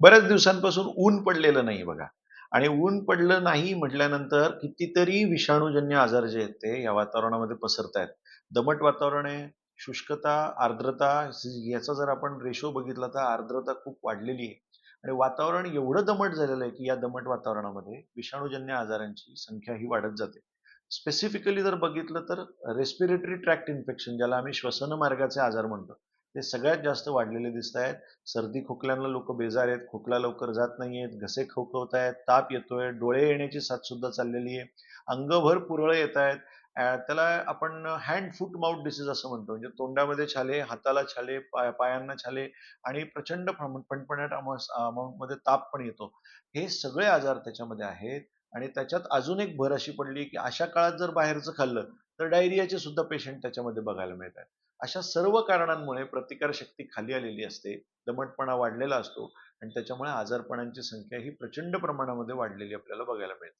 बऱ्याच दिवसांपासून ऊन पडलेलं नाही बघा. आणि ऊन पडलं नाही म्हटल्यानंतर कितीतरी विषाणूजन्य आजार जे आहेत ते या वातावरणामध्ये पसरत आहेत दमट वातावरण आहे शुष्कता आर्द्रता याचा जर आपण रेशो बघितला तर आर्द्रता खूप वाढलेली आहे. आणि वातावरण एवढं दमट झालेलं आहे की या दमट वातावरणामध्ये विषाणूजन्य आजारांची संख्या ही वाढत जाते. स्पेसिफिकली जर बघितलं तर रेस्पिरेटरी ट्रॅक्ट इन्फेक्शन ज्याला आम्ही श्वसन मार्गाचे आजार म्हणतो ते सगळ्यात जास्त वाढलेले दिसत आहेत. सर्दी खोकल्यांना लोक बेजार आहेत. खोकला लवकर जात नाहीयेत. घसे खोकवत आहेत. ताप येतोय. डोळे येण्याची साथ सुद्धा चाललेली आहे. अंगभर पुरळ येत आहेत. त्याला आपण हँड फूट माउथ डिसीज असं म्हणतो. म्हणजे तोंडामध्ये छाले हाताला छाले पाय पायांना छाले आणि प्रचंड प्रमाण- मध्ये ताप पण येतो. हे सगळे आजार त्याच्यामध्ये आहेत आणि त्याच्यात अजून एक भर अशी पडली की अशा काळात जर बाहेरचं खाल्लं तर डायरियाचे सुद्धा पेशंट त्याच्यामध्ये बघायला मिळतात. अशा सर्व कारणांमुळे प्रतिकारशक्ती खाली आलेली असते दमटपणा वाढलेला असतो आणि त्याच्यामुळे आजारपणांची संख्या ही प्रचंड प्रमाणामध्ये वाढलेली आपल्याला बघायला मिळते.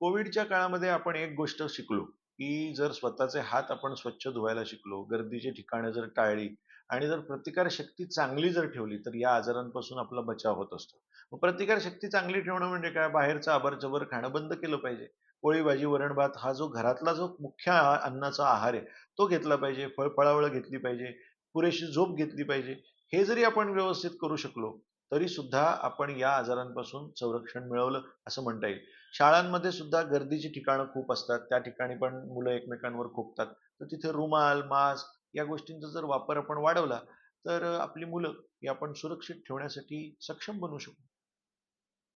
कोविडच्या काळामध्ये आपण एक गोष्ट शिकलो. की जर स्वतःचे हात आपण स्वच्छ धुवायला शिकलो गर्दीची ठिकाणं जर टाळली आणि जर प्रतिकारशक्ती चांगली जर ठेवली तर या आजारांपासून आपला बचाव होत असतो. मग प्रतिकारशक्ती चांगली ठेवणं म्हणजे काय? बाहेरचं आबरचबर खाणं बंद केलं पाहिजे. पोळी भाजी वरण भात हा जो घरातला जो मुख्य अन्नाचा आहार आहे तो घेतला पाहिजे. फळफळावळ घेतली पाहिजे. पुरेशी झोप घेतली पाहिजे. हे जरी आपण व्यवस्थित करू शकलो तरी सुद्धा आपण या आजारांपासून संरक्षण मिळवलं असं म्हणता येईल. शाळांमध्ये सुद्धा गर्दीची ठिकाणं खूप असतात. त्या ठिकाणी पण मुलं एकमेकांवर खोकतात. तर तिथे रुमाल मास्क या गोष्टींचा जर वापर आपण वाढवला तर आपली मुलं ही आपण सुरक्षित ठेवण्यासाठी सक्षम बनू शकू.